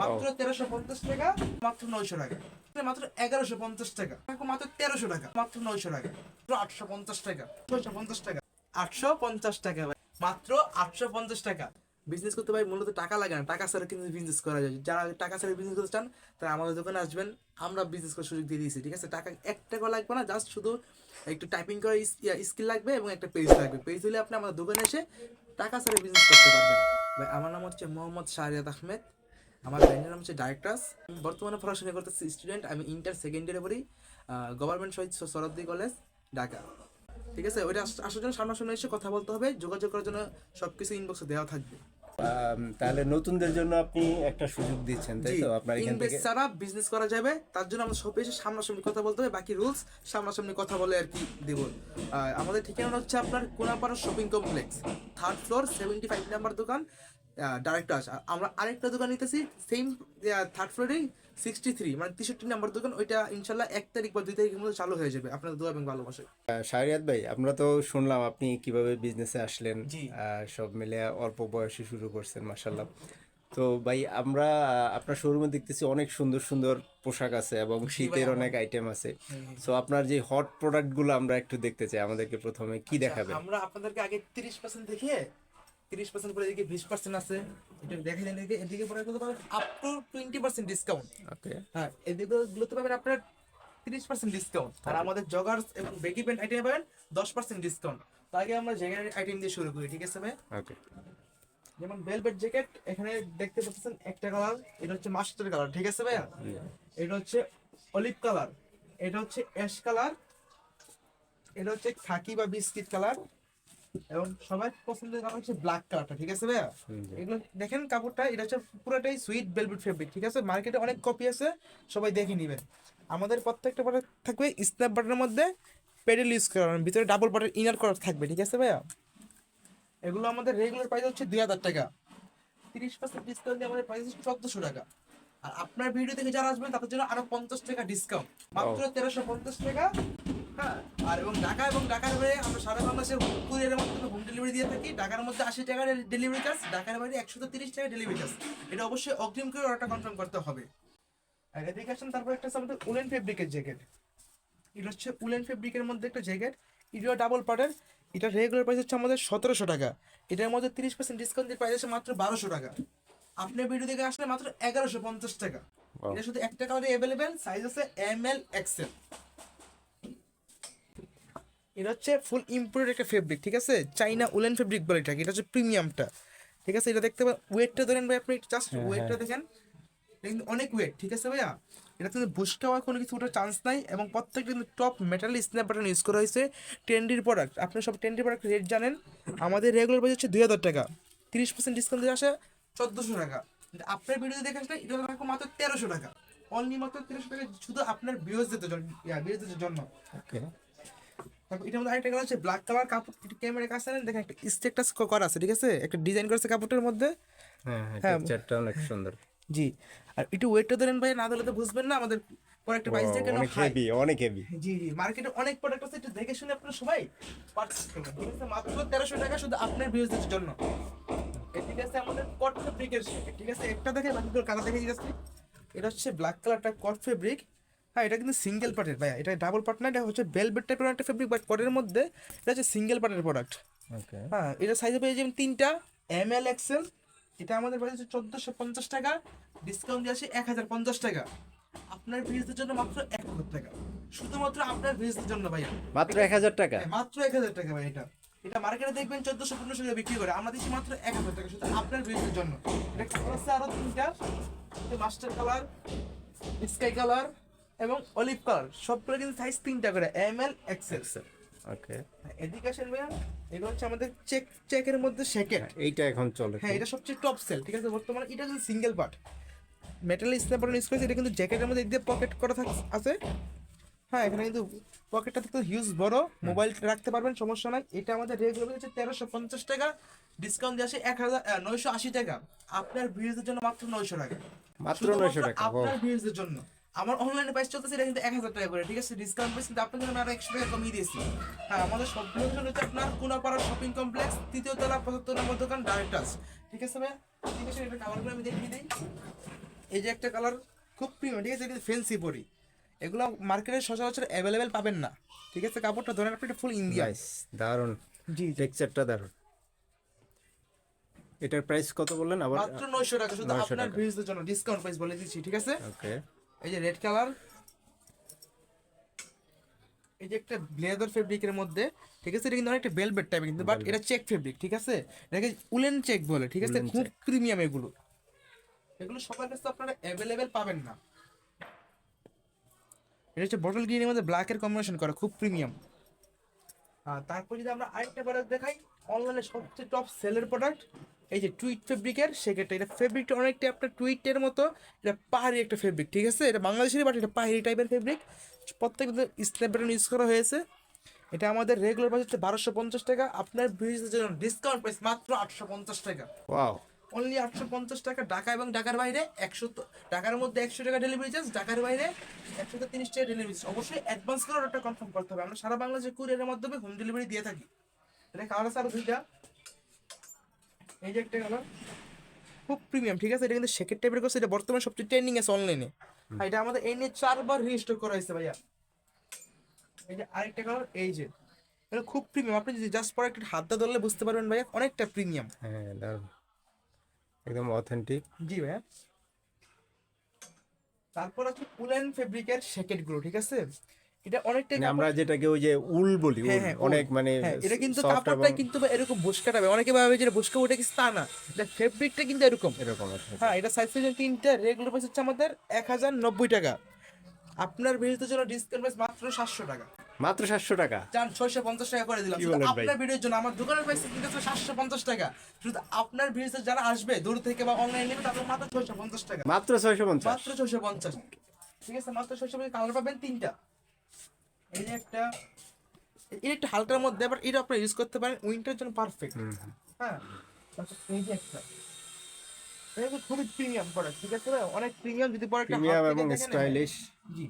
মাত্র তেরোশো পঞ্চাশ টাকা মাত্র নয়শো টাকা। মাত্র এগারোশো পঞ্চাশ টাকা মাত্র তেরোশো টাকা মাত্র নয়শো টাকা আটশো পঞ্চাশ টাকা ছয়শো পঞ্চাশ টাকা আটশো পঞ্চাশ টাকা ভাই মাত্র আটশো পঞ্চাশ টাকা। বিজনেস করতে ভাই মূলত টাকা লাগে না টাকা ছাড়া কিন্তু বিজনেস করা যায়। যারা টাকা ছাড়া বিজনেস করতে চান তারা আমাদের দোকানে আসবেন আমরা বিজনেস করার সুযোগ দিয়ে দিয়েছি ঠিক আছে? টাকা এক টাকা লাগবে না জাস্ট শুধু একটু টাইপিং করার স্কিল লাগবে এবং একটা পেজ লাগবে। পেজ হলে আপনি আমাদের দোকানে এসে টাকা ছাড়া বিজনেস করতে পারবেন। ভাই আমার নাম হচ্ছে মোহাম্মদ শাহরিয়াদ আহমেদ। আমার ব্যান্ডের নাম হচ্ছে ডাইরেক্টার্স বর্তমানে পড়াশোনা করতেছি স্টুডেন্ট আমি ইন্টার সেকেন্ড ইয়ারে পড়ি গভর্নমেন্ট শহীদ সরদ্দি কলেজ ঢাকা। ঠিক আছে? ওইটা আসার জন্য সামনাসামনি এসে কথা বলতে হবে যোগাযোগ করার জন্য সব কিছু ইনবক্সে দেওয়া থাকবে। তাহলে নতুনদের জন্য আপনি একটা সুযোগ দিচ্ছেন তাই তো? আপনার এখান থেকে ছাড়া বিজনেস করা যাবে তার জন্য আমরা সব এসে সামনাসামনি কথা বলতে হবে বাকি রুলস সামনাসামনি কথা বলে আর কি দেব। আমাদের ঠিকানা হচ্ছে আপনার Konapara shopping complex third floor seventy five number দোকান আমরা আরেকটা দোকান নিতেছি সেম থার্ড ফ্লোরেই সিক্সটি থ্রি মানে তেষট্টি নাম্বার দোকান ওইটা ইনশাল্লাহ এক তারিখ বা দুই তারিখের মধ্যে চালু হয়ে যাবে। আপনাদের দোয়া এবং ভালোবাসে শাহরিয়াত ভাই আমরা তো শুনলাম আপনি কীভাবে বিজনেসে আসলেন। সব মিলে অল্প বয়সে শুরু করছেন মাসাল্লাহ তো ভাই আমরা আপনার শোরুমে দেখতেছি অনেক সুন্দর সুন্দর পোশাক আছে এবং শীতের অনেক আইটেম আছে। সো আপনার যে হট প্রোডাক্টগুলো আমরা একটু দেখতে চাই আমাদেরকে প্রথমে কি দেখাবেন? আচ্ছা, আমরা আপনাদেরকে আগে তিরিশ পার্সেন্ট দেখিয়ে তিরিশ পার্সেন্ট পরে এদিকে বিশ পার্সেন্ট আছে। এটা দেখে দেন এদিকে এদিকে পরে কত পাবেন? Up to twenty percent discount okay হ্যাঁ এদিকে গুলোতে পাবেন আপনার তিরিশ পার্সেন্ট ডিসকাউন্ট আর আমাদের জগার্স এবং বেগি প্যান্ট আইটেমে পাবেন দশ পার্সেন্ট ডিসকাউন্ট তো আগে আমরা জ্যাকেটের আইটেম দিয়ে শুরু করি ঠিক আছে ভাই? ওকে যেমন ভেলভেট জ্যাকেট এখানে দেখতে পাচ্ছেন একটা কালার এটা হচ্ছে মাস্টার কালার ঠিক আছে ভাইয়া? এটা হচ্ছে অলিভ কালার এটা হচ্ছে অ্যাশ কালার এটা হচ্ছে খাকি বা বিস্কিট কালার এবং সবাই পছন্দের কালার হচ্ছে ব্ল্যাক কালারটা ঠিক আছে ভাইয়া? এগুলো দেখেন কাপড়টা এটা হচ্ছে পুরোটাই সুইট ভেলভেট ফেব্রিক ঠিক আছে? মার্কেটে অনেক কপি আছে সবাই দেখে নেবেন। আমাদের প্রত্যেকটা প্রোডাক্ট থাকবে স্ন্যাপ বাটনের মধ্যে পেডেল ইউজ করা ভিতরে ডাবল বাটার ইনার করা থাকবে ঠিক আছে ভাইয়া? এগুলো আমাদের রেগুলার প্রাইস হচ্ছে দুই হাজার টাকা। তিরিশ পার্সেন্ট ডিসকাউন্ট দিয়ে আমাদের প্রাইস হচ্ছে চোদ্দশো টাকা। আর আপনার ভিডিও থেকে যারা আসবেন তাদের জন্য আরও পঞ্চাশ টাকা ডিসকাউন্ট মাত্র তেরোশো পঞ্চাশ টাকা। হ্যাঁ আর এবং ঢাকা এবং ঢাকার বাইরে আমরা সারা বাংলাদেশে কুরিয়ারের মাধ্যমে হোম ডেলিভারি দিয়ে থাকি। ঢাকার মধ্যে আশি টাকার ডেলিভারি চার্জ ঢাকার বাইরে একশো তিরিশ টাকা ডেলিভারি চার্জ এটা অবশ্যই অগ্রিম করে অর্ডারটা কনফার্ম করতে হবে। আর এদিকে আসেন তারপর একটা আছে আমাদের উলেন ফেব্রিকের জ্যাকেট এটা হচ্ছে উলেন ফেব্রিকের মধ্যে একটা জ্যাকেট এটা ডাবল পার্টের এটা রেগুলার প্রাইস হচ্ছে আমাদের সতেরোশো টাকা। এটার মধ্যে তিরিশ পার্সেন্ট ডিসকাউন্ট দিয়ে প্রাইস আছে মাত্র বারোশো টাকা। আপনি ভিডিও থেকে আসলে মাত্র এগারোশো পঞ্চাশ টাকা। এটা শুধু একটা কালারে অ্যাভেলেবেল সাইজ আছে এম এল এক্সেল এটা হচ্ছে ফুল ইম্পোর্টেড একটা ফেব্রিক ঠিক আছে? চাইনা উলেন ফেব্রিক বলে এটাকে এটা হচ্ছে প্রিমিয়ামটা ঠিক আছে? এটা দেখতে পাবেন ওয়েটটা ধরেন ভাই আপনি জাস্ট ওয়েটটা দেখেন। এটা কিন্তু অনেক ওয়েট ঠিক আছে ভাইয়া? এটা কিন্তু বুস্ট হওয়ার কোনো কিছু ওঠার চান্স নাই এবং প্রত্যেকটা কিন্তু top metal snap button use করা হয়েছে ট্রেন্ডির প্রোডাক্ট আপনি সব ট্রেন্ডির প্রোডাক্ট রেট জানেন আমাদের রেগুলার প্রাইস হচ্ছে দুই হাজার টাকা। তিরিশ পার্সেন্ট ডিসকাউন্ট দিয়ে আসে চোদ্দোশো টাকা। আপনার ভিডিও দেখে আসলে এটা রাখো মাত্র তেরোশো টাকা। অনলি মাত্র তেরোশো টাকা শুধু আপনার ভিউজদের জন্য ভিউজদের জন্য। ওকে এটার মধ্যে আরেকটা কালার আছে ব্ল্যাক কালার কাপড় ক্যামেরা কাছে নেন দেখেন একটা স্টেকটাস করা আছে ঠিক আছে? একটা ডিজাইন করেছে কাপড়টার মধ্যে। হ্যাঁ হ্যাঁ হ্যাঁ। টেক্সচারটা অনেক সুন্দর। জি। আর একটু ওয়েটটা ধরেন ভাই না ধরলে তো বুঝবেন না আমাদের প্রোডাক্টের প্রাইস কেন অনেক হেভি অনেক হেভি জি জি মার্কেটে অনেক প্রোডাক্ট আছে একটু দেখে শুনে আপনারা সবাই পারচেজ করবেন ঠিক আছে? মাত্র তেরোশো টাকা শুধু আপনার ভিউজদের জন্য। ঠিক আছে আমাদের কট ফেব্রিকের ঠিক আছে? একটা দেখে বাকিগুলো কালার দেখে দিয়েছি এটা হচ্ছে ব্ল্যাক কালারটা কট ফেব্রিক হ্যাঁ এটা কিন্তু সিঙ্গেল পার্টের ভাই এটা ডাবল পার্ট না এটা হচ্ছে বেলভেট টাইপের একটা ফেব্রিক বাট কটের মধ্যে এটা হচ্ছে সিঙ্গেল পার্টের প্রোডাক্ট ওকে হ্যাঁ এটা সাইজে পেয়ে যাবেন তিনটা এম এল এক্সেল এটা আমাদের প্রাইস হচ্ছে চোদ্দোশো পঞ্চাশ টাকা ডিসকাউন্ট দিয়ে আসে এক হাজার পঞ্চাশ টাকা। আপনার ভিউজদের জন্য মাত্র এক হাজার টাকা। শুধুমাত্র আপনার ভিউজদের জন্য ভাইয়া। মাত্র এক হাজার টাকা? হ্যাঁ, মাত্র এক হাজার টাকা ভাই এটা। এটা মার্কেটে দেখবেন চোদ্দশো পনেরোশো টাকা বিক্রি করে। আমরা দিচ্ছি মাত্র এক হাজার টাকা শুধু আপনার ভিউজদের জন্য। এটা কালার আছে আরও তিনটা। মাস্টার কালার স্কাই কালার এবং অলিভ কালার সবগুলো কিন্তু সাইজ তিনটা করে এম এল এক্সেল ওকে এদিকে আসেন ভাইয়া এগুলো হচ্ছে আমাদের চেক চেকের মধ্যে সেকেন্ড এইটা এখন চলে। হ্যাঁ এটা সবচেয়ে টপ সেল ঠিক আছে? বর্তমানে এটা কিন্তু single part metal snapper use করেছে এটা কিন্তু জ্যাকেটের মধ্যে দিয়ে পকেট করা থাক আছে? হ্যাঁ এখানে কিন্তু পকেটটা তো হিউজ বড় মোবাইল রাখতে পারবেন সমস্যা নাই। এটা আমাদের রেগুলার হচ্ছে তেরোশো পঞ্চাশ টাকা ডিসকাউন্ট দিয়ে আসে এক হাজার নয়শো আশি টাকা। আপনার ভিউজের জন্য মাত্র নয়শো টাকা। মাত্র 900 টাকা, আপনার ভিউজের জন্য। আমার অনলাইনে প্রাইস চলতেছে এটা কিন্তু এক হাজার টাকা করে ঠিক আছে? ডিসকাউন্ট প্রাইস কিন্তু আপনার জন্য আমি আরও একশো টাকা কমিয়ে দিয়েছি। হ্যাঁ আমাদের সব লোকেশন হচ্ছে আপনার কোনাপাড়া শপিং কমপ্লেক্স তৃতীয় তলা পঁচাত্তর নম্বর দোকান ডাইরেক্টার্স ঠিক আছে ভাই ঠিক আছে এটা করে আমি দেখিয়ে দিই। এই যে একটা কালার খুব প্রিমিয়াম ঠিক আছে? ফেন্সি পরি। এগুলো মার্কেটে সচরাচর অ্যাভেলেবেল পাবেন না। ঠিক আছে কাপড়টা ধরেন আপনি এটা ফুল ইন্ডিয়া দারুণ। জি টেক্সচারটা দারুণ। এটার প্রাইস কত বললেন? আবার মাত্র নয়শো টাকা শুধু 900 আপনার। ভিউজদের জন্য ডিসকাউন্ট প্রাইস বলে দিচ্ছি ঠিক আছে? ওকে এই যে রেড কালার এই যে একটা ব্লেজার ফেব্রিকের মধ্যে ঠিক আছে? এটা কিন্তু অনেকটা বেলভেট টাইপের কিন্তু বাট এটা চেক ফেব্রিক ঠিক আছে? এটাকে উলেন চেক বলে ঠিক আছে? খুব প্রিমিয়াম এগুলো। এগুলো সবার কাছে আপনারা অ্যাভেলেবেল পাবেন না। এটা হচ্ছে বটল গ্রিনের মধ্যে ব্ল্যাকের কম্বিনেশন করা খুব প্রিমিয়াম আর তারপর যদি আমরা আরেকটা প্রোডাক্ট দেখাই অনলাইনে সবচেয়ে টপ সেলের প্রোডাক্ট এই যে টুইট ফেব্রিকের সেক্ষেত্রে এটা ফেব্রিকটা অনেকটা আপনার টুইটের মতো এটা পাহাড়ি একটা ফেব্রিক ঠিক আছে? এটা বাংলাদেশেরই বাট এটা পাহাড়ি টাইপের ফেব্রিক। প্রত্যেক স্ন্যাপ ব্যাটন ইউজ করা হয়েছে। এটা আমাদের রেগুলার প্রাইস হচ্ছে বারোশো পঞ্চাশ টাকা। আপনার ভিউজের জন্য ডিসকাউন্ট প্রাইস মাত্র আটশো পঞ্চাশ টাকা। ওয়াও অনলি আটশো পঞ্চাশ টাকা ঢাকা এবং ঢাকার বাইরে একশো ঢাকার মধ্যে একশো টাকা ডেলিভারি চার্জ ঢাকার বাইরে একশো তিরিশ টাকা ডেলিভারি চার্জ অবশ্যই অ্যাডভান্স করে অর্ডারটা কনফার্ম করতে হবে। আমরা সারা বাংলাদেশে কুরিয়ারের মাধ্যমে হোম ডেলিভারি দিয়ে থাকি। এটা কালার আছে আরও দুইটা। এই যে একটা কালার খুব প্রিমিয়াম ঠিক আছে? এটা কিন্তু সেকেন্ড টাইপের করছে এটা বর্তমানে সবচেয়ে ট্রেন্ডিং আছে অনলাইনে আর এটা আমাদের এই নিয়ে চারবার রিস্টক করা হয়েছে ভাইয়া। এই যে আরেকটা কালার এই যে। এটা খুব প্রিমিয়াম আপনি যদি জাস্ট পরে একটা হাতটা ধরলে বুঝতে পারবেন ভাইয়া অনেকটা প্রিমিয়াম হ্যাঁ দারুণ একদম অথেন্টিক জি ভাইয়া। তারপর আছে উলেন ফেব্রিকেরগুলো ঠিক আছে? এটা অনেকটাই মানে আমরা যেটাকে ওই যে উল বলি হ্যাঁ, হ্যাঁ, অনেক মানে হ্যাঁ, এটা কিন্তু কাপড়টা কিন্তু এরকম বুসকাটাবে অনেকে ভাবে বুসকা কিছু তা না। এটা ফেব্রিকটা কিন্তু এরকম। এরকম হ্যাঁ। এটা সাইজ সাইজ তিনটা রেগুলার প্রাইস হচ্ছে আমাদের এক হাজার নব্বই টাকা। আপনার জন্য ডিসকাউন্ট প্রাইস মাত্র সাতশো টাকা। মাত্র সাতশো টাকা? চান ছয়শো পঞ্চাশ টাকা করে দিলাম। কি? আপনার ভিডিওর জন্য আমার দোকানের প্রাইস কিন্তু সাতশো পঞ্চাশ টাকা। শুধু আপনার ভিডিওতে যারা আসবে দূর থেকে বা অনলাইন নেবে তাদের মাত্র ছয়শো পঞ্চাশ টাকা। মাত্র ছয়শো পঞ্চাশ? মাত্র ছয়শো পঞ্চাশ। ঠিক আছে মাত্র ছয়শো পঞ্চাশ কালার পাবেন তিনটা। এই যে একটা এটা একটু হালকার মধ্যে আবার এটা আপনি ইউজ করতে পারেন উইন্টার জন্য পারফেক্ট হ্যাঁ? এই যে একটা এটা কিন্তু খুবই প্রিমিয়াম প্রোডাক্ট ঠিক আছে অনেক প্রিমিয়াম যদি পরে প্রিমিয়াম থেকে এবং স্টাইলিশ জি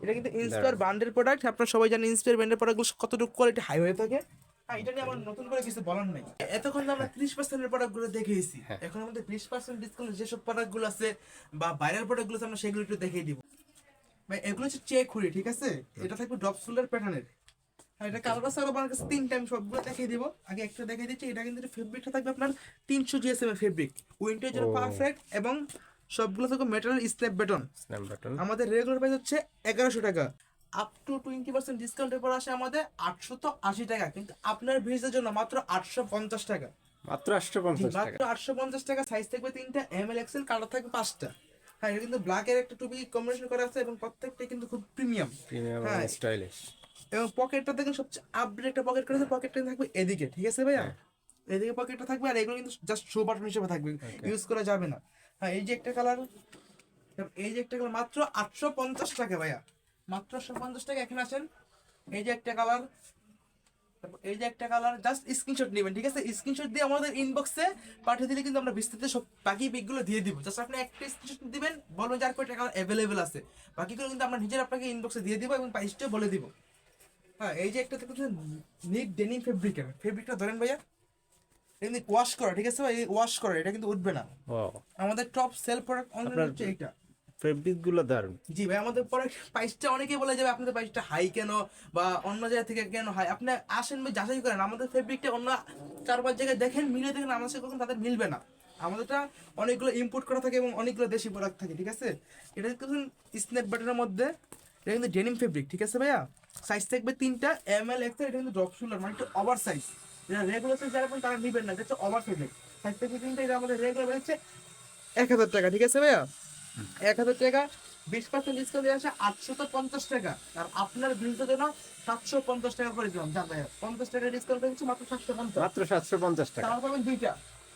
এটা কিন্তু ইন্সপায়ার ব্র্যান্ডের প্রোডাক্ট আপনারা সবাই জানেন ইন্সপায়ার ব্র্যান্ডের প্রোডাক্টগুলো কতটুকু কোয়ালিটি হাই হয়ে থাকে। হ্যাঁ এটা নিয়ে আমার নতুন করে কিছু বলার নেই। এতক্ষণ আমরা ত্রিশ পার্সেন্টের প্রোডাক্টগুলো দেখেছি। হ্যাঁ। এখন আমাদের বিশ পার্সেন্ট ডিসকাউন্ট যেসব প্রোডাক্টগুলো আছে বা বাইরের প্রোডাক্টগুলো আছে আমরা সেগুলো একটু দেখিয়ে দিব। ভাই এগুলো হচ্ছে চেক খুঁড়ি ঠিক আছে? এটা থাকবে ড্রপ সোল্ডার প্যাটার্নের হ্যাঁ এটা কালার আছে আমার কাছে তিন টাইম সবগুলো দেখিয়ে দিব। আগে একটা দেখিয়ে দিচ্ছি এটা কিন্তু ফেব্রিকটা থাকবে আপনার তিনশো জিএসএম এর ফেব্রিক উইন্টার জন্য পারফেক্ট এবং সবগুলো থাকবে মেটাল স্ল্যাব বেটন আমাদের রেগুলার প্রাইস হচ্ছে এগারোশো টাকা। আপ টু টোয়েন্টি পার্সেন্ট ডিসকাউন্টের পর আসে আমাদের আটশো তো আশি টাকা কিন্তু আপনার ভিউজের জন্য মাত্র আটশো পঞ্চাশ টাকা। মাত্র আটশো পঞ্চাশ মাত্র আটশো পঞ্চাশ টাকা সাইজ থাকবে তিনটা এম এল এক্সেল কালার থাকবে পাঁচটা। হ্যাঁ এটা কিন্তু ব্ল্যাকের একটা টুপি কম্বিনেশন করা আছে এবং প্রত্যেকটা কিন্তু খুব প্রিমিয়াম প্রিমিয়াম হ্যাঁ। স্টাইলিশ এবং পকেটটা দেখেন সবচেয়ে আপডেট একটা পকেট করেছে পকেটটা থাকবে এদিকে ঠিক আছে ভাইয়া? হ্যাঁ। এদিকে পকেটটা থাকবে আর এগুলো কিন্তু জাস্ট শো বাটন হিসেবে থাকবে ইউজ করা যাবে না। হ্যাঁ এই যে একটা কালার এই যে একটা কালার মাত্র আটশো পঞ্চাশ টাকা ভাইয়া। মাত্র আটশো পঞ্চাশ টাকা এখানে আসেন। এই যে একটা কালার এই যে একটা কালার জাস্ট স্ক্রিনশট নেবেন ঠিক আছে? স্ক্রিনশট দিয়ে আমাদের ইনবক্সে পাঠিয়ে দিলে কিন্তু আমরা বিস্তারিত সব বাকি পিকগুলো দিয়ে দিব। জাস্ট আপনি একটা স্ক্রিনশট দিবেন বলবেন যে আর কয়টা কালার অ্যাভেলেবেল আছে। বাকিগুলো কিন্তু আমরা নিজের আপনাকে ইনবক্সে দিয়ে দিব এবং প্রাইসটাও বলে দিব। হ্যাঁ এই যে একটা দেখতে নিট ডেনিম ফেব্রিকের ফেব্রিকটা ধরেন ভাইয়া এটা কিন্তু ওয়াশ করা ঠিক আছে ভাই? ওয়াশ করা এটা কিন্তু উঠবে না। আমাদের টপ সেল প্রোডাক্ট অনলাইন হচ্ছে এইটা। ফেব্রিকগুলো দারুণ। জি ভাই, আমাদের পরে প্রাইসটা অনেকেই বলে যাবে আপনাদের প্রাইসটা হাই কেন? বা অন্য জায়গা থেকে কেন হাই আপনি আসেন যাচাই করেন। আমাদের ফেব্রিকটা অন্য চার পাঁচ জায়গায় দেখেন, মিলে দেখেন আমাদের সাথে কখন তাদের মিলবে না। আমাদেরটা অনেকগুলো ইম্পোর্ট করা থাকে এবং অনেকগুলো দেশি প্রোডাক্ট থাকে, ঠিক আছে? এটা কিন্তু স্ন্যাপ বাটনের মধ্যে, এটা কিন্তু ডেনিম ফেব্রিক ঠিক আছে ভাইয়া? সাইজ থাকবে তিনটা এম এল এক্স এটা কিন্তু ড্রপ শোল্ডার মানে একটু ওভার সাইজ এটা রেগুলার সাইজ যারা তারা নিবেন না, এটা হচ্ছে ওভার সাইজ সাইজ থাকবে তিনটা, এটা আমাদের রেগুলার হচ্ছে এক হাজার টাকা, ঠিক আছে ভাইয়া? এক হাজার টাকা বিশ পার্সেন্ট ডিসকাউন্ট দিয়ে আসে আটশো পঞ্চাশ টাকা। আর আপনার জন্য সাতশো পঞ্চাশ টাকা করে দিলাম জান ভাইয়া। পঞ্চাশ টাকা ডিসকাউন্ট দিচ্ছি মাত্র সাতশো পঞ্চাশ। মাত্র সাতশো পঞ্চাশ টাকা। তারপর পাবেন দুইটা।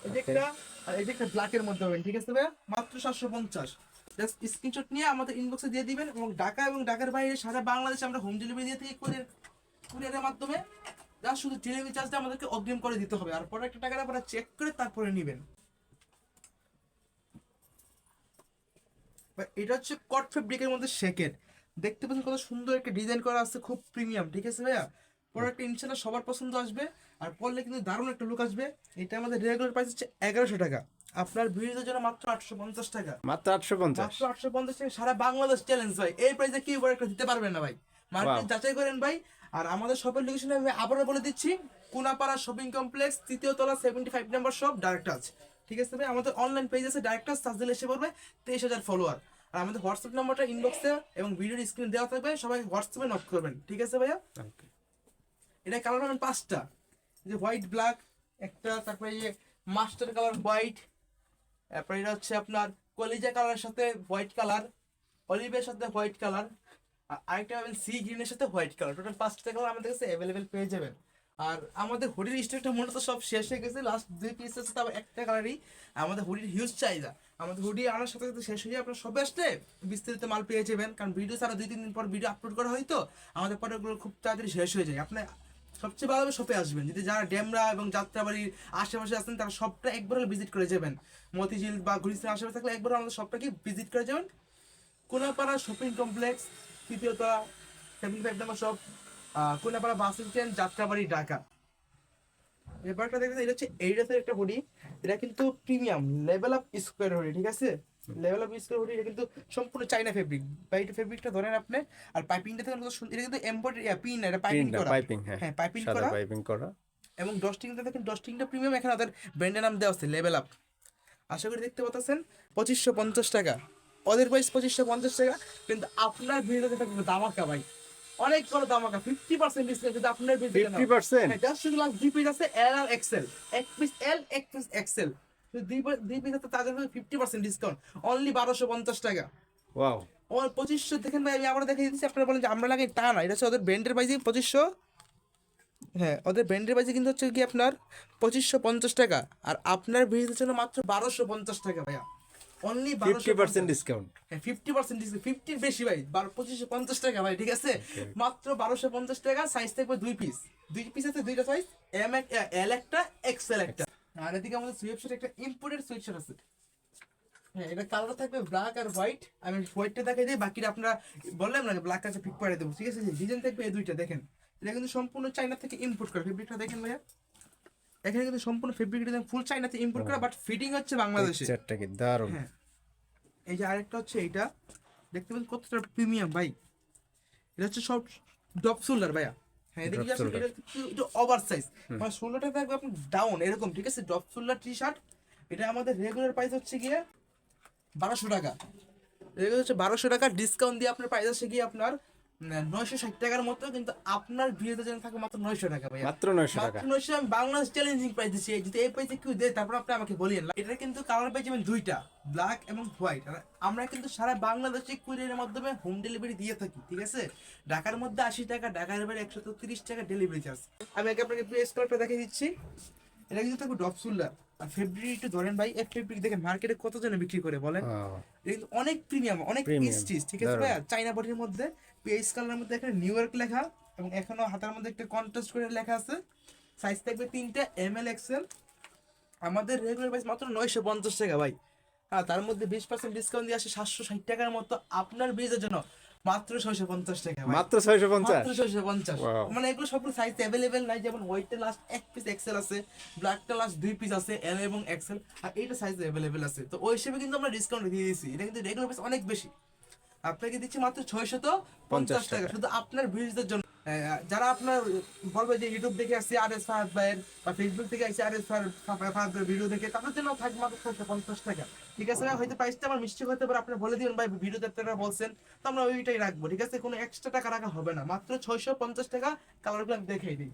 এই যে একটা আর এই যে একটা ব্ল্যাকের মধ্যে পাবেন ঠিক আছে ভাইয়া? মাত্র সাতশো পঞ্চাশ। জাস্ট স্ক্রিনশট নিয়ে আমাদের ইনবক্সে দিয়ে দিবেন এবং ঢাকা এবং ঢাকার বাইরে সারা বাংলাদেশে আমরা হোম ডেলিভারি দিয়ে থাকি কুরিয়ার কুরিয়ারের মাধ্যমে। জাস্ট শুধু ডেলিভারি চার্জটা আমাদেরকে অগ্রিম করে দিতে হবে। আর পরে একটা টাকাটা আপনারা চেক করে তারপরে নেবেন। বা এটা হচ্ছে কট ফেব্রিকের মধ্যে শেকের দেখতে পাচ্ছেন কত সুন্দর একটা ডিজাইন করা আছে খুব প্রিমিয়াম ঠিক আছে ভাইয়া? প্রোডাক্টটা ইনশাল্লাহ সবার পছন্দ আসবে আর পরলে কিন্তু দারুণ একটা লুক আসবে। এটা আমাদের রেগুলার প্রাইস হচ্ছে এগারোশো টাকা। আপনার ভিডিওর জন্য মাত্র আটশো পঞ্চাশ টাকা। মাত্র আটশো পঞ্চাশ। মাত্র আটশো পঞ্চাশ টাকা সারা বাংলাদেশ চ্যালেঞ্জ ভাই। এই প্রাইসে কি উপরে একটা দিতে পারবেন না ভাই। মার্কেট যাচাই করেন ভাই। আর আমাদের শপের লোকেশন আমি আবারও বলে দিচ্ছি কুনাপাড়া শপিং কমপ্লেক্স তৃতীয় তলা seventy five number shop direct আছে ঠিক আছে ভাই? আমাদের অনলাইন পেজ আছে ডাইরেক্ট সার্চ দিলে এসে পড়বে তেইশ হাজার ফলোয়ার আর আমাদের হোয়াটসঅ্যাপ নাম্বারটা ইনবক্সে এবং ভিডিওর স্ক্রিন দেওয়া থাকবে সবাই হোয়াটসঅ্যাপে নক করবেন। ঠিক আছে ভাইয়া? এটা কালার পাবেন পাঁচটা। যে হোয়াইট ব্ল্যাক একটা তারপরে এই যে মাস্টার কালার হোয়াইট তারপরে এটা হচ্ছে আপনার কলিজা কালারের সাথে হোয়াইট কালার অলিভের সাথে হোয়াইট কালার আর আরেকটা পাবেন সি গ্রিনের সাথে হোয়াইট কালার টোটাল পাঁচটা কালার আমাদের কাছে অ্যাভেলেবেল পেয়ে যাবেন। আর আমাদের হুডির স্টকটা মূলত সব শেষ হয়ে গেছে। লাস্ট দুই পিস আছে, তাও একটা কালারই আমাদের হুডির হিউজ চাহিদা। আমাদের হুডি আনার সাথে সাথে শেষ হয়ে যায় আপনার সবে আসলে বিস্তারিত মাল পেয়ে যাবেন। কারণ ভিডিও ছাড়া দুই তিন দিন পর ভিডিও আপলোড করা হয় তো, আমাদের প্রোডাক্টগুলো খুব তাড়াতাড়ি শেষ হয়ে যায়। আপনি সবচেয়ে ভালোভাবে শপে আসবেন। যদি যারা ডেমরা এবং যাত্রাবাড়ির আশেপাশে আছেন, তারা সবটা একবার হলে ভিজিট করে যাবেন। মতিঝিল বা গুলিস্তান আশেপাশে থাকলে একবার আমাদের সবটাকে ভিজিট করে যাবেন। Konapara shopping complex তৃতীয়তলা seventy five number shop Konapara bus stand Jatrabari Dhaka. এবারটা দেখতে এটা হচ্ছে এইটাসের একটা হুডি এটা কিন্তু premium level up square hoodie ঠিক আছে? লেভেল আপ স্কোয়ার হুডি এটা কিন্তু সম্পূর্ণ চাইনা ফেব্রিক বা এটা ফেব্রিকটা ধরেন আপনি আর পাইপিংটা থেকে এটা কিন্তু এমব্রয়ডারি পিন এটা পাইপিং করা। পাইপিং হ্যাঁ হ্যাঁ পাইপিং করা। পাইপিং করা। এবং ডস্টিংটা দেখেন ডস্টিংটা প্রিমিয়াম এখানে ওদের ব্র্যান্ডের নাম দেওয়া আছে লেভেল আপ আশা করি দেখতে পাচ্ছেন পঁচিশশো পঞ্চাশ টাকা। ওদের প্রাইস পঁচিশশো পঞ্চাশ টাকা কিন্তু আপনার ভিডিওতে থাকবে দামাকা ভাই। অনেক বড় দামাকা ফিফটি পার্সেন্ট ডিসকাউন্ট কিন্তু আপনার ভিডিওতে ফিফটি পার্সেন্ট শুধু লাস্ট দুই পিস আছে এল আর এক্সেল এক পিস এল এক পিস এক্সেল দুই পিস আছে তাদের ফিফটি পার্সেন্ট ডিসকাউন্ট অনলি বারোশো পঞ্চাশ টাকা। ওয়াও ও পঁচিশশো দেখেন ভাই আমি আবার দেখে দিচ্ছি আপনারা বলেন যে আমরা লাগাই তা না এটা হচ্ছে ওদের ব্র্যান্ডের প্রাইসে পঁচিশশো। হ্যাঁ ওদের ব্র্যান্ডের প্রাইসে কিন্তু হচ্ছে কি আপনার পঁচিশশো পঞ্চাশ টাকা। আর আপনার ভিডিওর জন্য মাত্র বারোশো পঞ্চাশ টাকা ভাইয়া। অনলি ফিফটি পার্সেন্ট ডিসকাউন্ট হ্যাঁ ফিফটি পার্সেন্ট ডিসকাউন্ট ফিফটির বেশি ভাই বারো পঁচিশশো পঞ্চাশ টাকা ভাই ঠিক আছে? মাত্র বারোশো পঞ্চাশ টাকা সাইজ থাকবে দুই পিস দুই পিস আছে দুইটা সাইজ এম এল একটা এক্সেল একটা। আর এদিকে আমাদের সুইপশার্ট একটা ইম্পোর্টেড সুইপশার্ট আছে। হ্যাঁ এটা কালার থাকবে ব্ল্যাক আর হোয়াইট আমি হোয়াইটটা দেখাই দিই বাকিটা আপনারা বললাম না ব্ল্যাক আছে পিক করে দেবো ঠিক আছে? ডিজাইন থাকবে এই দুইটা দেখেন। এটা কিন্তু সম্পূর্ণ চাইনা থেকে ইম্পোর্ট করা ফেব্রিকটা দেখেন ভাইয়া। এখানে কিন্তু সম্পূর্ণ ফেব্রিক ফুল চাইনা থেকে ইম্পোর্ট করা বাট ফিটিং হচ্ছে বাংলাদেশে। চারটা কি দারুণ। হ্যাঁ। এই যে আরেকটা হচ্ছে এইটা দেখতে পাচ্ছেন কতটা প্রিমিয়াম ভাই। এটা হচ্ছে সব ডপ শোল্ডার ভাইয়া। হ্যাঁ আসলে এটা ওভার সাইজ মানে শোল্ডারটা থাকবে আপনার ডাউন এরকম ঠিক আছে? ডপ শোল্ডার টি শার্ট এটা আমাদের রেগুলার প্রাইস হচ্ছে গিয়ে বারোশো টাকা। রেগুলার হচ্ছে বারোশো টাকা ডিসকাউন্ট দিয়ে আপনার প্রাইস আসছে গিয়ে আপনার নয়শো ষাট টাকার মতো কিন্তু আপনার ভিডিওতে যেন থাকবে মাত্র নয়শো টাকা ভাইয়া। মাত্র নয়শো টাকা। নয়শো আমি বাংলাদেশ চ্যালেঞ্জিং প্রাইস দিচ্ছি যদি এই প্রাইসে কেউ দেয় তারপর আপনি আমাকে বলিয়েন এটা কিন্তু কালার পেয়ে যাবেন দুইটা ব্ল্যাক এবং হোয়াইট আমরা কিন্তু সারা বাংলাদেশে কুরিয়ারের মাধ্যমে হোম ডেলিভারি দিয়ে থাকি ঠিক আছে? ঢাকার মধ্যে আশি টাকা ঢাকার বাইরে একশো তিরিশ টাকা ডেলিভারি চার্জ আমি আগে আপনাকে প্রেস কালারটা দেখিয়ে দিচ্ছি। এটা কিন্তু থাকবে ডপ সুল্লার আর ফেব্রিক একটু ধরেন ভাই এক ফেব্রিক দেখেন মার্কেটে কত জনে বিক্রি করে বলেন? অনেক প্রিমিয়াম অনেক Premium, ঠিক আছে। ভাইয়া? চাইনা বডির মধ্যে পেজ কালারের মধ্যে এখানে নিউ ইয়র্ক লেখা এবং এখনও হাতার মধ্যে একটা কন্ট্রাস্ট করে লেখা আছে। সাইজ থাকবে তিনটে এম এল এক্সেল আমাদের রেগুলার প্রাইস মাত্র নয়শো পঞ্চাশ টাকা ভাই। হ্যাঁ তার মধ্যে বিশ পার্সেন্ট ডিসকাউন্ট দিয়ে আসে সাতশো ষাট টাকার মতো আপনার বীজের জন্য মাত্র ছয়শো পঞ্চাশ টাকা মাত্র ছয়শো পঞ্চাশ? মাত্র ছয়শো পঞ্চাশ। মানে এগুলো সবগুলো সাইজ অ্যাভেলেবেল নাই যেমন হোয়াইটটা লাস্ট এক পিস এক্সেল আছে ব্ল্যাকটা লাস্ট দুই পিস আছে এল এবং এক্সেল আর এইটা সাইজ অ্যাভেলেবেল আছে। তো ওই হিসেবে কিন্তু আমরা ডিসকাউন্ট দিয়ে দিয়েছি। এটা কিন্তু রেগুলার প্রাইস অনেক বেশি। আপনাকে দিচ্ছি মাত্র ছয়শো তো পঞ্চাশ টাকা। শুধু আপনার ভিউজদের জন্য। যারা আপনার বলবে যে ইউটিউব দেখে আসছে আর এস ফাহাদ ভাইয়ের বা ফেসবুক থেকে আসছে আর এস ফাহাদ ভিডিও দেখে তাদের জন্য থাকবে মাত্র ছয়শো পঞ্চাশ টাকা। ঠিক আছে হয়তো প্রাইসটা আমার মিস্টেক হতে পারে আপনি বলে দিবেন ভাই ভিডিওতে আপনারা বলছেন তো আমরা ওইটাই রাখব ঠিক আছে? কোনো এক্সট্রা টাকা রাখা হবে না। মাত্র ছয়শো পঞ্চাশ টাকা কালারগুলো আমি দেখাই দিই।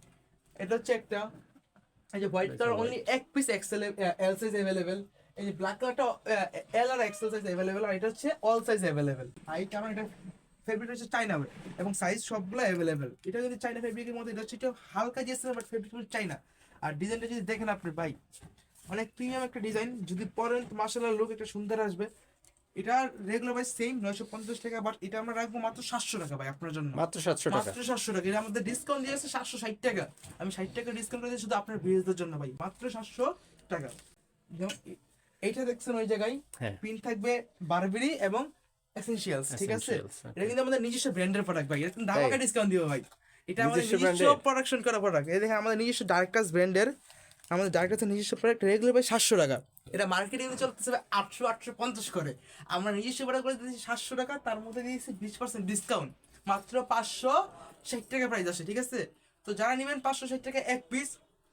এটা হচ্ছে একটা এই যে হোয়াইট কালার অনলি এক piece XL L size available এই যে ব্ল্যাক কালারটা এল আর এক্সেল সাইজ অ্যাভেলেবেল আর এটা হচ্ছে অল সাইজ অ্যাভেলেবেল হাইট আমার এটা ফেব্রিক হচ্ছে চাইনা এবং সাইজ সবগুলো অ্যাভেলেবেল এটা যদি চাইনা ফেব্রিকের মধ্যে এটা হচ্ছে একটু হালকা জিএসএম বাট ফেব্রিক চাইনা আর ডিজাইনটা যদি দেখেন আপনি ভাই অনেক প্রিমিয়াম একটা ডিজাইন যদি পরেন মার্শাল লুক একটা সুন্দর আসবে। এটা রেগুলার ভাই সেম নয়শো পঞ্চাশ টাকা বাট এটা আমরা রাখব মাত্র সাতশো টাকা ভাই আপনার জন্য। মাত্র সাতশো টাকা। মাত্র সাতশো টাকা। এটা আমাদের ডিসকাউন্ট দিয়েছে সাতশো ষাট টাকা। আমি ষাট টাকা ডিসকাউন্ট করেছি শুধু আপনার ভিউজদের জন্য ভাই। মাত্র সাতশো টাকা। যেমন এইটা দেখছেন ওই জায়গায়? হ্যাঁ। পিন থাকবে বারবেরি এবং এসেনশিয়ালস ঠিক আছে? এটা কিন্তু আমাদের নিজস্ব ব্র্যান্ডের প্রোডাক্ট ভাই। এটা ধামাকা ডিসকাউন্ট দিব ভাই। এটা আমাদের নিজস্ব নিজস্ব প্রোডাকশন করা প্রোডাক্ট এই দেখেন আমাদের নিজস্ব ডার্কাস ব্র্যান্ডের আমাদের ডার্কাসের নিজস্ব প্রোডাক্ট রেগুলার ভাই সাতশো টাকা। এটা মার্কেটিং এ চলতেছে আটশো আটশো পঞ্চাশ করে। আমরা নিজস্ব প্রোডাক্ট করে দিয়েছি সাতশো টাকা তার মধ্যে দিয়েছি বিশ পার্সেন্ট ডিসকাউন্ট মাত্র পাঁচশো ষাট টাকা প্রাইস আসে ঠিক আছে? তো যারা নেবেন পাঁচশো ষাট টাকা এক পিস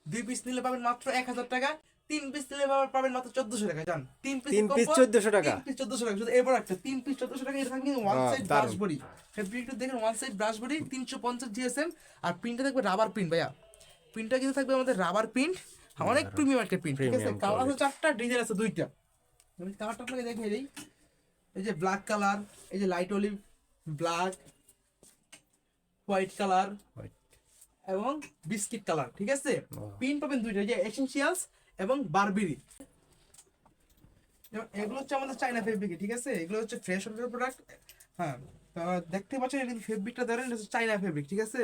দুই পিস নিলে পাবেন মাত্র এক হাজার টাকা। তিন পিস নিলে পাবেন- মাত্র চোদ্দশো টাকা জান। তিন পিস তিন piece 1400 টাকা? তিন পিস চোদ্দশো টাকা। শুধু এবার একটা তিন পিস চোদ্দশো টাকা এটা থাকবে ওয়ান সাইড ব্রাশ বডি ফেব্রিকটা দেখেন ওয়ান সাইড ব্রাশ বডি তিনশো পঞ্চাশ জিএসএম আর প্রিন্টটা থাকবে রাবার প্রিন্ট ভাইয়া। প্রিন্টটা কিন্তু থাকবে আমাদের রাবার প্রিন্ট অনেক প্রিমিয়াম একটা প্রিন্ট ঠিক আছে? কালার আছে চারটা ডিজাইন আছে দুইটা। আমি কালারটা আপনাকে দেখিয়ে দিই। এই যে ব্ল্যাক কালার এই যে light olive black white colour এবং বিস্কিট কালার ঠিক আছে? পিন পাবেন দুইটা এই যে এসেনশিয়ালস এবং বারবেরি। এগুলো হচ্ছে আমাদের চাইনা ফেব্রিক ঠিক আছে? এগুলো হচ্ছে ফ্রেশ অর্ডার প্রোডাক্ট হ্যাঁ দেখতে পাচ্ছেন এটা ফেব্রিকটা ধরেন এটা হচ্ছে চাইনা ফেব্রিক ঠিক আছে?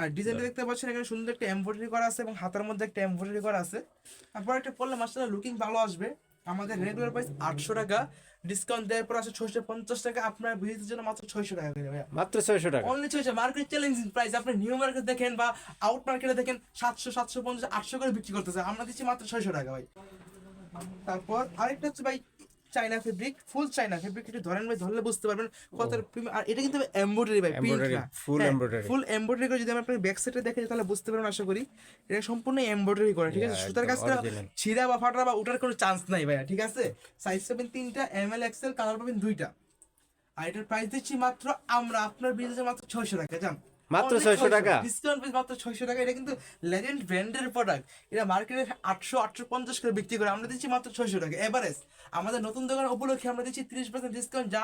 আর ডিজাইনটা দেখতে পাচ্ছেন এখানে সুন্দর একটা এমব্রয়ডারি করা আছে এবং হাতের মধ্যে একটা এমব্রয়ডারি করা আছে। তারপর একটা পরলে মাস্টার লুকিং ভালো আসবে। আমাদের রেগুলার প্রাইস আটশো টাকা ডিসকাউন্ট দেওয়ার পর আছে ছয়শো পঞ্চাশ টাকা আপনার ভিজিটের জন্য মাত্র ছয়শো টাকা করে ভাইয়া। মাত্র ছয়শো টাকা। অনলি ছয়শো মার্কেট চ্যালেঞ্জিং প্রাইস আপনি নিউ মার্কেট দেখেন বা আউট মার্কেটে দেখেন সাতশো সাতশো পঞ্চাশ আটশো করে বিক্রি করতেছে। আমরা দিচ্ছি মাত্র ছয়শো টাকা ভাই। তারপর আরেকটা হচ্ছে ভাই চাইনা ফেব্রিক ফুল চাইনা ফেব্রিক একটু ধরেন ভাই ধরলে বুঝতে পারবেন কত আর এটা কিন্তু এমব্রয়ডারি ভাই full embroidery। ফুল এমব্রয়ডারি করে যদি আমি আপনার ব্যাক সাইডে দেখে তাহলে বুঝতে পারবেন আশা করি এটা সম্পূর্ণ এমব্রয়ডারি করে ঠিক আছে? সুতার কাজ করা। ছিঁড়া বা ফাটা বা ওঠার কোনো চান্স নাই ভাইয়া ঠিক আছে? সাইজ পাবেন তিনটা এম এল এক্সেল কালার পাবেন দুইটা। আর এটার প্রাইস দিচ্ছি মাত্র আমরা আপনার বিজনেসে মাত্র ছয়শো টাকা জান? মাত্র 600 টাকা? ডিসকাউন্ট মাত্র ছয়শো টাকা। এটা কিন্তু লেজেন্ড ব্র্যান্ডের প্রোডাক্ট এটা মার্কেটে আটশো আটশো পঞ্চাশ করে বিক্রি করে। আমরা দিচ্ছি মাত্র ছয়শো টাকা। এভারেজ আমাদের নতুন দোকান উপলক্ষে আমরা দিচ্ছি তিরিশ পার্সেন্ট ডিসকাউন্ট যা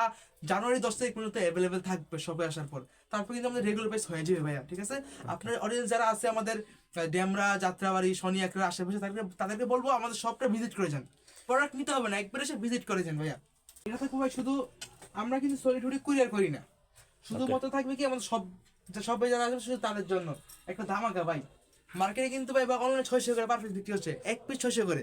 জানুয়ারি দশ তারিখ পর্যন্ত অ্যাভেলেবেল থাকবে সবে আসার পর। তারপর কিন্তু আমাদের রেগুলার প্রাইস হয়ে যাবে ভাইয়া ঠিক আছে? আপনার অডিয়েন্স যারা আছে আমাদের ডেমরা যাত্রাবাড়ি শনি একরা আশেপাশে তাদেরকে তাদেরকে বলব আমাদের সবটা ভিজিট করে যান। প্রোডাক্ট নিতে হবে না একবার এসে ভিজিট করে যান ভাইয়া। এটা থাকবে ভাই শুধু আমরা কিন্তু সলিটুডি কুরিয়ার করি না। শুধুমাত্র থাকবে কি আমাদের সব যে সবাই যারা আছে শুধু তাদের জন্য। একটা ধামাকা ভাই। মার্কেটে কিন্তু ভাই বা অনলাইনে ছয়শো করে পারফেক্ট বিক্রি হচ্ছে। এক পিস ছয়শো করে।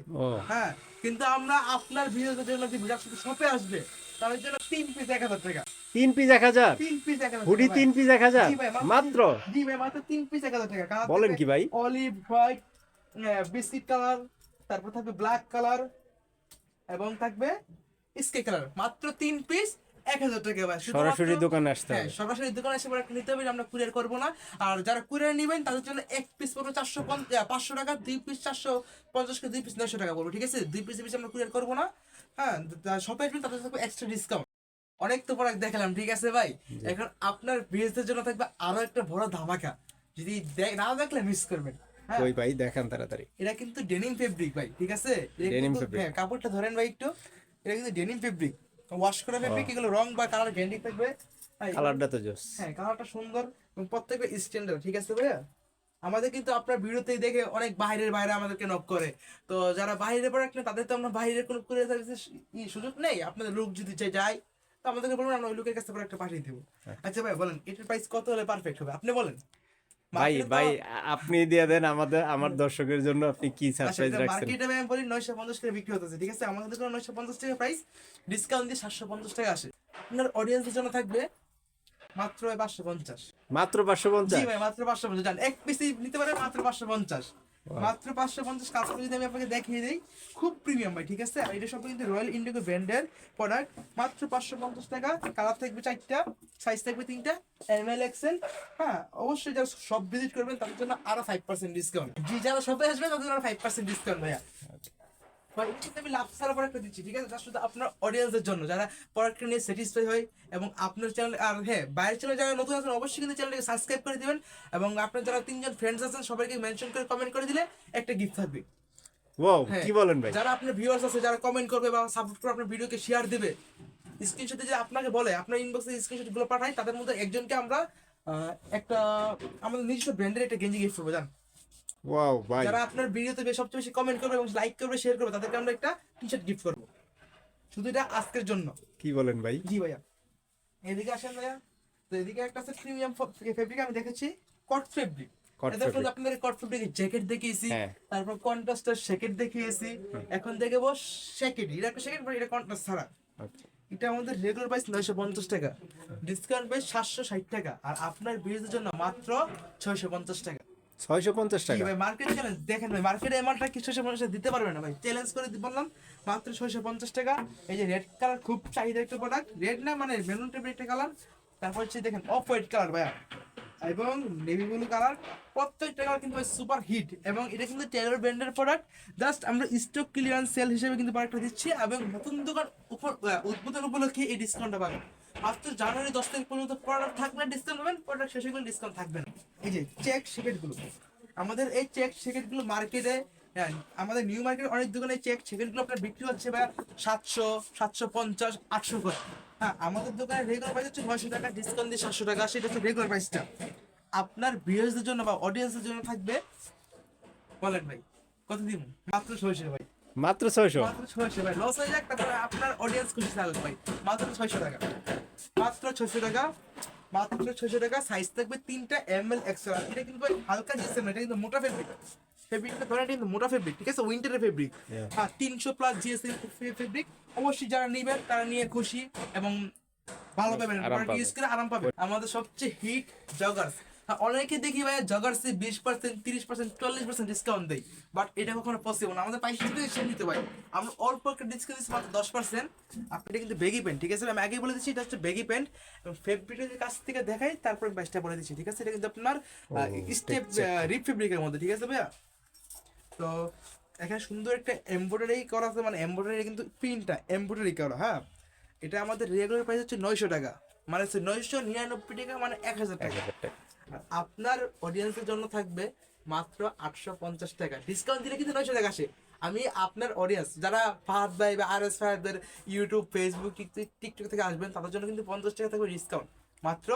হ্যাঁ কিন্তু আমরা আপনার ভিডিওর জন্য যে যার শপে আসবে তাদের জন্য তিন পিস এক হাজার টাকা। তিন পিস এক হাজার? হুডি তিন পিস এক হাজার? মাত্র জি ভাই মাত্র তিন পিস এক হাজার টাকা। বলেন কি ভাই? অলিভ হোয়াইট বিস্কিট কালার তারপর থাকবে ব্ল্যাক কালার এবং থাকবে স্কে কালার মাত্র তিন পিস এক হাজার টাকা ভাই সরাসরি দোকানে আসতে হ্যাঁ হবে। সরাসরি দোকানে এসে প্রোডাক্ট নিতে হবে আমরা কুরিয়ার করব না। আর যারা কুরিয়ার নেবেন তাদের জন্য এক পিস পড়বে চারশো পাঁচশো টাকা দুই পিস চারশো পঞ্চাশ দুই পিস নয়শো টাকা পড়বে ঠিক আছে? দুই পিস পিস আমরা কুরিয়ার করব না। হ্যাঁ শপে আসবেন তাদের থাকবে এক্সট্রা ডিসকাউন্ট অনেক তো প্রোডাক্ট দেখালাম ঠিক আছে ভাই? এখন আপনার বিএসদের জন্য থাকবে আরও একটা বড় ধামাকা। যদি না দেখলে মিস করবেন। হ্যাঁ। ওই ভাই? দেখান তাড়াতাড়ি। এটা কিন্তু ডেনিম ফেব্রিক ভাই ঠিক আছে? কিন্তু- fabric। হ্যাঁ কাপড়টা ধরেন ভাই একটু। এটা কিন্তু ডেনিম ফেব্রিক ওয়াশ করা ফেব্রিক এগুলো রং বা কালার গ্যান্ডি থাকবে। কালারটা তো জোস। হ্যাঁ কালারটা সুন্দর এবং প্রত্যেকটা স্ট্যান্ডার্ড ঠিক আছে ভাইয়া? আমাদের কিন্তু আপনার ভিডিওতেই দেখে অনেক বাইরের বাইরে আমাদেরকে নক করে। তো যারা বাইরে প্রোডাক্ট নেই তাদের তো আমরা বাইরের কোনো কুরিয়ার সার্ভিসের সুযোগ নেই। আপনাদের লোক যদি চাই যায় তো আমাদেরকে বলুন আমরা ওই লোকের কাছে প্রোডাক্টটা পাঠিয়ে দেবো। আচ্ছা ভাই বলেন এটার প্রাইস কত হলে পারফেক্ট হবে? আপনি বলেন। ভাই ভাই আপনি দিয়ে দেন আমাদের আমার দর্শকের জন্য আপনি কি সারপ্রাইজ রাখছেন মার্কেটে আমি বলি নয়শো পঞ্চাশ টাকা বিক্রি হতেছে ঠিক আছে? আমাদের দোকানে নয়শো পঞ্চাশ টাকা প্রাইস ডিসকাউন্ট দিয়ে সাতশো পঞ্চাশ টাকা আসে। আপনার অডিয়েন্সের জন্য থাকবে মাত্র পাঁচশো পঞ্চাশ। মাত্র 550 জি ভাই মাত্র পাঁচশো পঞ্চাশ। জান এক পিসি নিতে পারে মাত্র পাঁচশো পঞ্চাশ। মাত্র পাঁচশো পঞ্চাশ কাপড় যদি আমি আপনাকে দেখিয়ে দিই খুব প্রিমিয়াম ভাই ঠিক আছে? আর এটা সব কিন্তু রয়্যাল ইন্ডিগো ব্র্যান্ডের প্রোডাক্ট মাত্র পাঁচশো পঞ্চাশ টাকা। কালার থাকবে চারটা সাইজ থাকবে তিনটা এম এল এক্সেল হ্যাঁ অবশ্যই যারা সব ভিজিট করবেন তাদের জন্য আরও ফাইভ পার্সেন্ট ডিসকাউন্ট যে যারা সবাই আসবে তাদের জন্য আরও ফাইভ পার্সেন্ট ডিসকাউন্ট ভাইয়া। এটা কিন্তু আমি লাভ ছাড়া প্রোডাক্ট দিচ্ছি ঠিক আছে? শুধু আপনার অডিয়েন্সের জন্য যারা প্রোডাক্টটা নিয়ে স্যাটিসফাই হয় এবং আপনার চ্যানেল আর হ্যাঁ বাইরের চ্যানেল যারা নতুন আছেন অবশ্যই কিন্তু চ্যানেলটাকে সাবস্ক্রাইব করে দিবেন এবং আপনার যারা তিনজন ফ্রেন্ডস আছেন সবাইকে মেনশন করে কমেন্ট করে দিলে একটা গিফট থাকবে। ও হ্যাঁ। কি বলেন ভাই? যারা আপনার ভিউয়ার্স আছে যারা কমেন্ট করবে বা সাপোর্ট করে আপনার ভিডিওকে শেয়ার দিবে স্ক্রিনশটে যে আপনাকে বলে আপনার ইনবক্সে স্ক্রিনশটগুলো পাঠাই তাদের মধ্যে একজনকে আমরা একটা আমাদের নিজস্ব ব্র্যান্ডের একটা গেঞ্জি গিফট করব জান। ওয়াও ভাই যারা আপনার ভিডিওতে সবচেয়ে বেশি কমেন্ট করবে এবং লাইক করবে শেয়ার করবে তাদেরকে আমরা একটা টি শার্ট গিফট করব। শুধু এটা আজকের জন্য। কি বলেন ভাই? জি ভাইয়া। এদিকে আসেন ভাইয়া। তো এদিকে একটা আছে প্রিমিয়াম ফেব্রিক আমি দেখেছি কট ফেব্রিক Cot এটা fabric। আপনাদের কট ফেব্রিক জ্যাকেট দেখিয়েছি হ্যাঁ। তারপর কন্ট্রাস্টের জ্যাকেট দেখিয়েছি। এখন দেখাবো জ্যাকেট এটা একটা জ্যাকেট এটা কন্ট্রাস্ট ছাড়া। এটা আমাদের রেগুলার প্রাইস নয়শো পঞ্চাশ টাকা। ডিসকাউন্ট প্রাইস সাতশো ষাট টাকা। আর আপনার বিয়ের জন্য মাত্র ছয়শো পঞ্চাশ টাকা। ছয়শো পঞ্চাশ টাকা। ভাই মার্কেট চ্যালেঞ্জ দেখেন ভাই মার্কেটে এমনটা কিছু সে দিতে পারবে না ভাই? চ্যালেঞ্জ করে দি- বললাম মাত্র ছয়শো পঞ্চাশ টাকা। এই যে রেড কালার খুব চাহিদা একটা প্রোডাক্ট রেড না মানে বেলুন টাইপের একটা কালার তারপর হচ্ছে দেখেন অফ হোয়াইট কালার ভাইয়া। এবং নেভি ব্লু কালার প্রত্যেকটা কালার কিন্তু সুপার হিট এবং এটা কিন্তু টেলর ব্র্যান্ডের প্রোডাক্ট জাস্ট আমরা স্টক ক্লিয়ারেন্স সেল হিসেবে কিন্তু প্রোডাক্টটা দিচ্ছি। এবং নতুন দোকান উপর উদ্বোধন উপলক্ষে এই ডিসকাউন্টটা পাবেন। মাত্র জানুয়ারি দশ তারিখ পর্যন্ত প্রোডাক্ট থাকবে ডিসকাউন্ট পাবেন প্রোডাক্ট শেষে গেলে ডিসকাউন্ট থাকবে না। এই যে চেক শিকেটগুলো আমাদের এই চেক শিকেটগুলো মার্কেটে আমাদের নিউ মার্কেট অনেক দোকানে চেক শিকেটগুলো আপনার বিক্রি হচ্ছে ভাই সাতশো সাতশো পঞ্চাশ, আটশো করে। হ্যাঁ আমাদের দোকানে রেগুলার প্রাইস হচ্ছে নয়শো টাকা ডিসকাউন্ট দিয়ে সাতশো টাকা, সেটা হচ্ছে রেগুলার প্রাইসটা আপনার ভিউয়ার্সদের জন্য বা অডিয়েন্সের জন্য থাকবে, বলেন ভাই, কত দিন? মাত্র ছয়শো ভাই। মাত্র ছয়শো। ছয়শো ভাই লস হয়ে যাক তারপরে আপনার অডিয়েন্স খুশি থাকবে ভাই। মাত্র ছয়শো টাকা। মাত্র ছয়শো টাকা মাত্র ছয়শো টাকা সাইজ থাকবে তিনটা এম এল এটা কিন্তু ভাই হালকা জিএসএম এটা কিন্তু মোটা ফেব্রিক ফেব্রিকটা ধরেন কিন্তু মোটা ফেব্রিক ঠিক আছে? উইন্টারের ফেব্রিক. হ্যাঁ তিনশো প্লাস জিএসএম ফেব্রিক অবশ্যই যারা নেবেন তারা নিয়ে খুশি এবং ভালো পাবেন। ইউজ করে আরাম পাবে আমাদের সবচেয়ে হিট জগার্স অনেকে দেখি ভাই জগার্সে বিশ পার্সেন্ট তিরিশ পার্সেন্ট চল্লিশ পার্সেন্ট ডিসকাউন্ট দেয়। বাট এটা কখনো পসিবল না। আমাদের পয়সা থেকে সে নিতে পারি। আমরা অল্প একটা ডিসকাউন্ট দিচ্ছি মাত্র দশ পার্সেন্ট আপনি এটা কিন্তু বেগি প্যান্ট ঠিক আছে? আমি আগে বলে দিচ্ছি এটা হচ্ছে বেগি প্যান্ট এবং ফেব্রিকের কাছ থেকে দেখাই তারপর বাইশটা বলে দিচ্ছি ঠিক আছে? এটা কিন্তু আপনার স্টেপ রিপ ফেব্রিকের মধ্যে ঠিক আছে ভাইয়া? তো এখানে সুন্দর একটা এমব্রয়ডারি করা আছে মানে এমব্রয়ডারি কিন্তু প্রিন্টটা এমব্রয়ডারি করা হ্যাঁ? এটা আমাদের রেগুলার প্রাইস হচ্ছে নয়শো টাকা। মানে হচ্ছে নয়শো নিরানব্বই টাকা মানে এক হাজার টাকা। আপনার অডিয়েন্সের জন্য থাকবে মাত্র আটশো পঞ্চাশ টাকা। ডিসকাউন্ট দিলে কিন্তু নয়শো টাকা আসে। আমি আপনার অডিয়েন্স যারা ফাহাদ ভাই বা আর এস ফাহাদের ইউটিউব ফেসবুক টিকটক থেকে আসবেন তাদের জন্য কিন্তু পঞ্চাশ টাকা থাকবে ডিসকাউন্ট মাত্র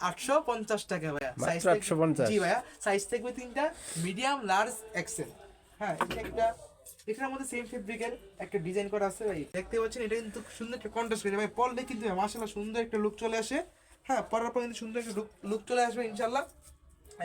আটশো পঞ্চাশ টাকা ভাইয়া। মাত্র Size থাকবে- 850 জি ভাইয়া সাইজ থাকবে তিনটা মিডিয়াম লার্জ এক্সেল হ্যাঁ একটা এখানের মধ্যে সেম ফেব্রিকের একটা ডিজাইন করা আছে ভাই। দেখতে পাচ্ছেন এটা কিন্তু সুন্দর একটা কন্ট্রাস্ট করে ভাই পরলে কিন্তু মাশাআল্লাহ সুন্দর একটা লুক চলে আসে। হ্যাঁ পরার পর কিন্তু সুন্দর একটা লুক চলে আসবে ইনশাল্লাহ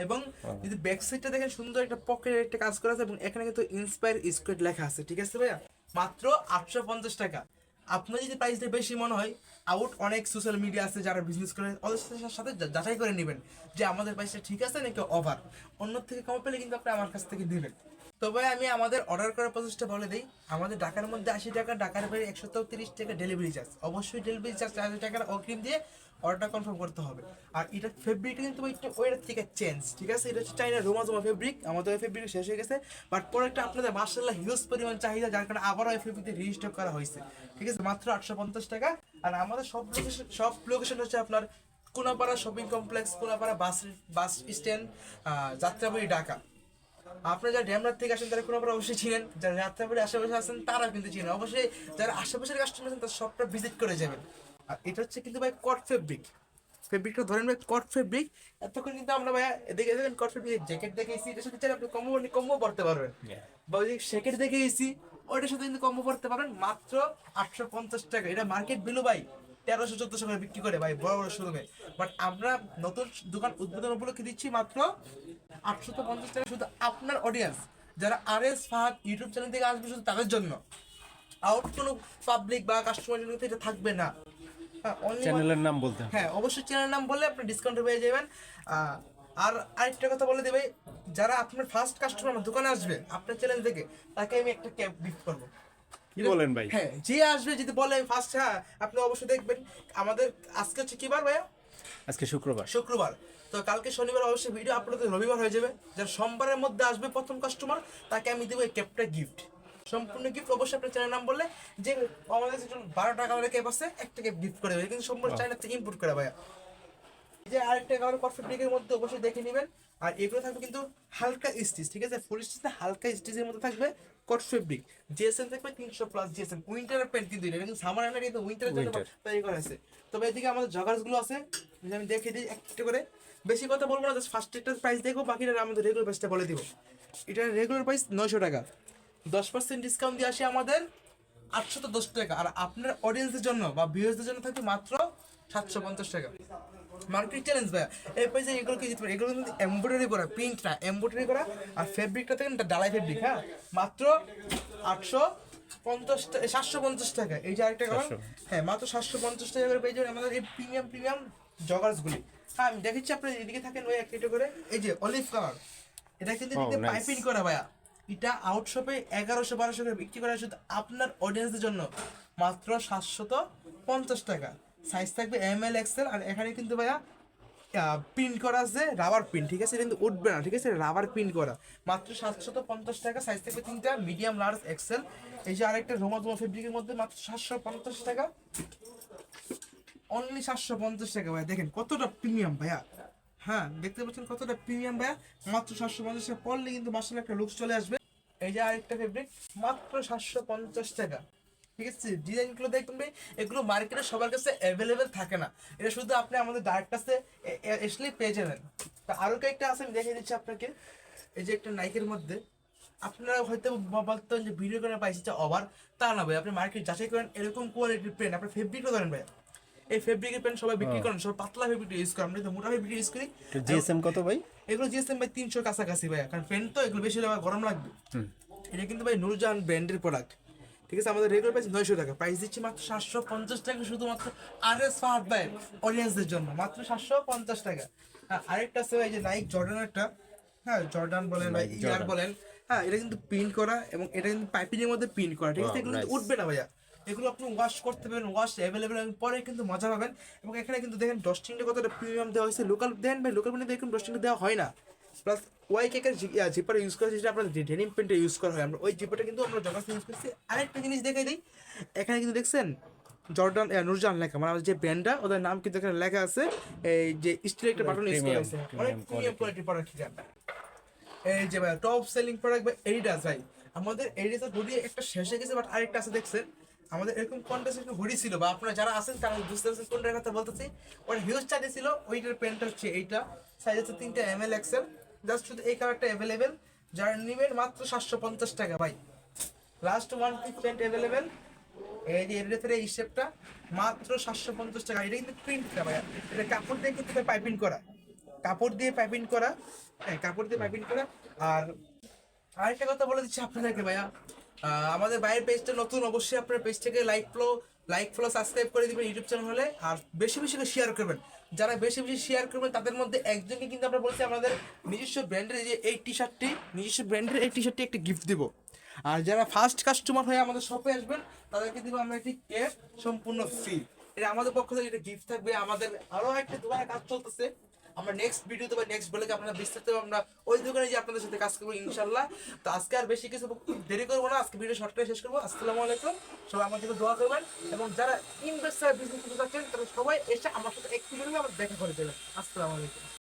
এবং যদি ব্যাক সাইডটা দেখেন সুন্দর একটা পকেটের একটা কাজ করা আছে এবং এখানে কিন্তু ইন্সপায়ার স্কোয়ার লেখা আছে ঠিক আছে ভাইয়া? মাত্র আটশো পঞ্চাশ টাকা। আপনার যদি প্রাইসটা বেশি মনে হয় আউট অনেক সোশ্যাল মিডিয়া আছে যারা বিজনেস করে ওদের সাথে- যাচাই করে নেবেন যে আমাদের প্রাইসটা ঠিক আছে নাকি ওভার অন্য থেকে কম পেলে কিন্তু আপনি আমার কাছ থেকে নেবেন তবে আমি আমাদের অর্ডার করার প্রসেসটা বলে দিই। আমাদের ঢাকার মধ্যে আশি টাকা ঢাকার বাইরে একশো তিরিশ টাকা ডেলিভারি চার্জ অবশ্যই ডেলিভারি চার্জ চার টাকার অগ্রিম দিয়ে অর্ডারটা কনফার্ম করতে হবে। আর এটা ফেব্রিকটা কিন্তু একটু থেকে চেঞ্জ ঠিক আছে? এটা হচ্ছে চাইনা রোমা জমা ফেব্রিক আমাদের ওই ফেব্রিক শেষ হয়ে গেছে। বাট প্রোডাক্টটা আপনাদের মার্শাল্লাহ হিউজ পরিমাণ চাহিদা, যার কারণে আবারও ওই ফেব্রিকতে রিস্টক করা হয়েছে। ঠিক আছে? মাত্র আটশো পঞ্চাশ টাকা। আর আমাদের সব লোকেশন সব লোকেশন হচ্ছে আপনার Konapara shopping complex Konapara bus bus stand Jatrabari, Dhaka. আপনারা যারা ড্যামরার থেকে আসেন, তারা কোনো অবশ্যই চিনেন। যারা যাত্রাবাড়ি আশেপাশে আছেন তারা কিন্তু চিনেন। অবশ্যই যারা আশেপাশের কাস্টমার আছেন, তারা সবটা ভিজিট করে যাবেন। আর এটা হচ্ছে কিন্তু ভাই কট ফেব্রিক ফেব্রিকটা ধরেন ভাই কট ফেব্রিক এতক্ষণ কিন্তু আমরা ভাই এদিকে দেখেন কট ফেব্রিক জ্যাকেট দেখেছি এটার সাথে আপনি কম্বো কম্বো পড়তে পারবেন। বা ওই জ্যাকেট দেখে গেছি ওইটার সাথে কিন্তু কম্বো পড়তে পারবেন মাত্র আটশো পঞ্চাশ টাকা। এটা মার্কেট বিলো ভাই তেরোশো চোদ্দশো করে বিক্রি করে ভাই বড় বড় শোরুমে বাট আমরা নতুন দোকান উদ্বোধন উপলক্ষে দিচ্ছি মাত্র আটশো পঞ্চাশ টাকা শুধু আপনার অডিয়েন্স যারা R S Fahad YouTube channel থেকে আসবে শুধু তাদের জন্য। আউট কোনো পাবলিক বা কাস্টমার জন্য এটা থাকবে না। চ্যানেলের নাম বলতে হ্যাঁ অবশ্যই চ্যানেল নাম বললে আপনি ডিসকাউন্ট পেয়ে যাবেন। আর আরেকটা কথা বলে দেবে যারা আপনার ফার্স্ট কাস্টমার আমার দোকানে আসবে আপনার চ্যানেল থেকে তাকে আমি একটা ক্যাব গিফট করব। কি বলেন ভাই? হ্যাঁ যে আসবে যদি বলে ফার্স্ট হ্যাঁ আপনি অবশ্যই দেখবেন। আমাদের আজকে হচ্ছে কি বার ভাইয়া? আজকে শুক্রবার। শুক্রবার। তো কালকে শনিবার অবশ্যই ভিডিও আপলোড রবিবার হয়ে যাবে। যারা সোমবারের মধ্যে আসবে প্রথম কাস্টমার তাকে আমি দেবো এই ক্যাপটা গিফট সম্পূর্ণ গিফট অবশ্যই আপনার চ্যানেল নাম বললে যে আমাদের যে বারো টাকা করে ক্যাপ আছে একটা ক্যাপ গিফট করে দেবে। কিন্তু সম্পূর্ণ চাইনা থেকে ইম্পোর্ট করে ভাইয়া। এই যে আরেকটা কালার পারফেক্ট ব্রিকের মধ্যে অবশ্যই দেখে নেবেন। আর এগুলো থাকবে কিন্তু হালকা স্টিচ ঠিক আছে? ফুল স্টিচ না হালকা স্টিচের মধ্যে থাকবে কট ফেব্রিক জিএসএম থাকবে তিনশো প্লাস জিএসএম উইন্টারের প্যান্ট কিন্তু এটা কিন্তু সামার না কিন্তু উইন্টারের জন্য তৈরি করা আছে তবে এদিকে আমাদের জগার্সগুলো আছে আমি দেখে দিই একটা করে। বেশি কথা বলব না জাস্ট ফার্স্ট একটা প্রাইস দেখব বাকিটা আমাদের রেগুলার প্রাইসটা বলে দিব। এটার রেগুলার প্রাইস নয়শো টাকা। দশ পার্সেন্ট ডিসকাউন্ট দিয়ে আসে আমাদের আটশো তো দশ টাকা। আর আপনার অডিয়েন্সের জন্য বা ভিউয়ার্সদের জন্য থাকবে মাত্র সাতশো পঞ্চাশ টাকা। মার্কেট চ্যালেঞ্জ ভাই এই পয়সা এগুলো কি দিতে পারে? এগুলো কিন্তু এমব্রয়ডারি করা প্রিন্ট না এমব্রয়ডারি করা। আর ফেব্রিকটা থেকে ডালাই ফেব্রিক হ্যাঁ? মাত্র আটশো পঞ্চাশ সাতশো পঞ্চাশ টাকা। এই যে আরেকটা 750 হ্যাঁ মাত্র সাতশো পঞ্চাশ টাকা করে পেয়ে যাবেন আমাদের এই প্রিমিয়াম প্রিমিয়াম জগার্সগুলি হ্যাঁ আমি দেখেছি আপনার এদিকে থাকেন ওই একটা করে। এই যে অলিভ কালার এটা কিন্তু Oh, পাইপিং করা ভাইয়া। এটা আউটশপে এগারোশো, বারোশো করে বিক্রি করা শুধু আপনার অডিয়েন্সের জন্য। মাত্র সাতশত পঞ্চাশ টাকা। সাইজ থাকবে এম এল এক্সেল আর এখানে কিন্তু ভাইয়া প্রিন্ট করা আছে রাবার প্রিন্ট ঠিক আছে? কিন্তু উঠবে না, ঠিক আছে? রাবার প্রিন্ট করা। মাত্র সাতশত পঞ্চাশ টাকা। সাইজ থাকবে তিনটা মিডিয়াম লার্জ এক্সেল এই যে আরেকটা রোমা জমা ফেব্রিকের মধ্যে মাত্র সাতশো পঞ্চাশ টাকা। অনলি সাতশো পঞ্চাশ টাকা ভাইয়া। দেখেন কতটা প্রিমিয়াম ভাইয়া। হ্যাঁ দেখতে পাচ্ছেন কতটা প্রিমিয়াম ভাইয়া। মাত্র সাতশো পঞ্চাশ টাকা। পড়লে কিন্তু মাসাল একটা লুকস চলে আসবে। এই যে আরেকটা ফেব্রিক মাত্র সাতশো পঞ্চাশ টাকা। ঠিক আছে? ডিজাইনগুলো দেখবেন ভাই, এগুলো মার্কেটে সবার কাছে অ্যাভেলেবেল থাকে না। এটা শুধু আপনি আমাদের ডাইরেক্ট কাছে এসলেই পেয়ে যাবেন। তা আরও কয়েকটা আছে, আমি দেখিয়ে দিচ্ছি আপনাকে। এই যে একটা নাইকের মধ্যে। আপনারা হয়তো বলতেন যে, ভিডিও করে পাইছি যে ওভার তা না ভাই, আপনি মার্কেট যাচাই করেন, এরকম কোয়ালিটির পেন আপনি ফেব্রিকও ধরেন ভাই এই ফেব্রিকের পেন সবাই বিক্রি করেন সব পাতলা ফেব্রিক ইউজ করেন আমরা তো মোটা ফেব্রিক ইউজ করি। জিএসএম কত ভাই? এগুলো জিএসএম ভাই তিনশোর কাছাকাছি ভাই কারণ পেন তো এগুলো বেশি আবার গরম লাগবে। এটা কিন্তু ভাই নুরজাহান ব্র্যান্ডের প্রোডাক্ট ঠিক আছে আমাদের রেগুলার প্রাইস নয়শো টাকা। প্রাইস দিচ্ছি মাত্র সাতশো পঞ্চাশ টাকা শুধুমাত্র আর এস ফাহাদ ভাই অডিয়েন্সদের জন্য। মাত্র সাতশো পঞ্চাশ টাকা। হ্যাঁ আরেকটা আছে ভাই যে নাইক জর্ডানেরটা হ্যাঁ জর্ডান বলেন বা ইয়ার বলেন। হ্যাঁ এটা কিন্তু প্রিন্ট করা এবং এটা কিন্তু পাইপিং এর মধ্যে প্রিন্ট করা। ঠিক আছে এগুলো কিন্তু উঠবে না ভাইয়া। এগুলো আপনি ওয়াশ করতে পারবেন ওয়াশ অ্যাভেলেবেল এবং পরে কিন্তু মজা পাবেন। এবং এখানে কিন্তু দেখেন ডস্টিংটা কতটা প্রিমিয়াম দেওয়া হয়েছে। লোকাল দেন ভাই লোকাল মানে দেখুন ডস্টিংটা দেওয়া হয় না। প্লাস ওয়াই কেকের জিপার ইউজ করা যেটা আপনার ডেনিম প্যান্টে ইউজ করা হয়। আমরা ওই জিপারটা কিন্তু আমরা জগাস ইউজ করছি। আরেকটা জিনিস দেখাই দিই। এখানে কিন্তু দেখছেন জর্ডান নুরজান লেখা। মানে যে ব্র্যান্ডটা ওদের নাম কিন্তু এখানে লেখা আছে। এই যে স্টিল একটা বাটন ইউজ করা হয়েছে। অনেক প্রিমিয়াম কোয়ালিটির প্রোডাক্ট এই যে ভাই টপ সেলিং প্রোডাক্ট ভাই এডিডাস ভাই। আমাদের এডিডাসের হুডি একটা শেষে গেছে বাট আরেকটা আছে দেখছেন? আমাদের এরকম কন্টেস্ট হুডি ছিল, বা আপনারা যারা আছেন তারা বুঝতে পারছেন কোনটার কথা বলতেছি। ওর হিউজ চার্জে ছিল, ওইটার প্যান্টটা হচ্ছে এইটা। সাইজ হচ্ছে তিনটা এম এল এক্সেল জাস্ট শুধু এই কালারটা অ্যাভেলেবেল যারা নেবেন মাত্র সাতশো পঞ্চাশ টাকা ভাই। Last one piece pant available এই যে এর ভেতরে এই শেপটা মাত্র সাতশো পঞ্চাশ টাকা। এটা কিন্তু প্রিন্টটা ভাইয়া। এটা কাপড় দিয়ে কিন্তু পাইপিং করা। কাপড় দিয়ে পাইপিং করা। হ্যাঁ কাপড় দিয়ে পাইপিং করা। আর আরেকটা কথা বলে দিচ্ছি আপনাদেরকে ভাইয়া। আমাদের বাইরের পেজটা নতুন, অবশ্যই আপনার পেজ থেকে like follow like follow subscribe করে দিবেন ইউটিউব চ্যানেল হলে। আর বেশি বেশি করে শেয়ার করবেন। যারা বেশি বেশি শেয়ার করবেন, তাদের মধ্যে একজনকে কিন্তু আমরা বলছি আমাদের নিজস্ব ব্র্যান্ডের যে এই টি শার্টটি নিজস্ব ব্র্যান্ডের এই টি শার্টটি একটি গিফট দিব। আর যারা ফার্স্ট কাস্টমার হয়ে আমাদের শপে আসবেন, তাদেরকে দিব আমরা একটি কেক সম্পূর্ণ ফ্রি এটা আমাদের পক্ষ থেকে এটা গিফট থাকবে। আমাদের আরও একটা দোকানে কাজ চলতেছে। আমরা নেক্সট ভিডিওতে বা নেক্সট ব্লগে আপনারা বিস্তারিত আমরা ওই দোকানে যে আপনাদের সাথে কাজ করব ইনশাল্লাহ। তো আজকে আর বেশি কিছু দেরি করব না, আজকে ভিডিও শর্টকাটে শেষ করব। আসসালামু আলাইকুম। সবাই আমার জন্য দোয়া করবেন এবং যারা ইনভেস্টার বিজনেস করতে চাচ্ছেন, তারা সবাই এসে আমার সাথে একটু করে আমার দেখা করে দেবেন। আসসালামু আলাইকুম।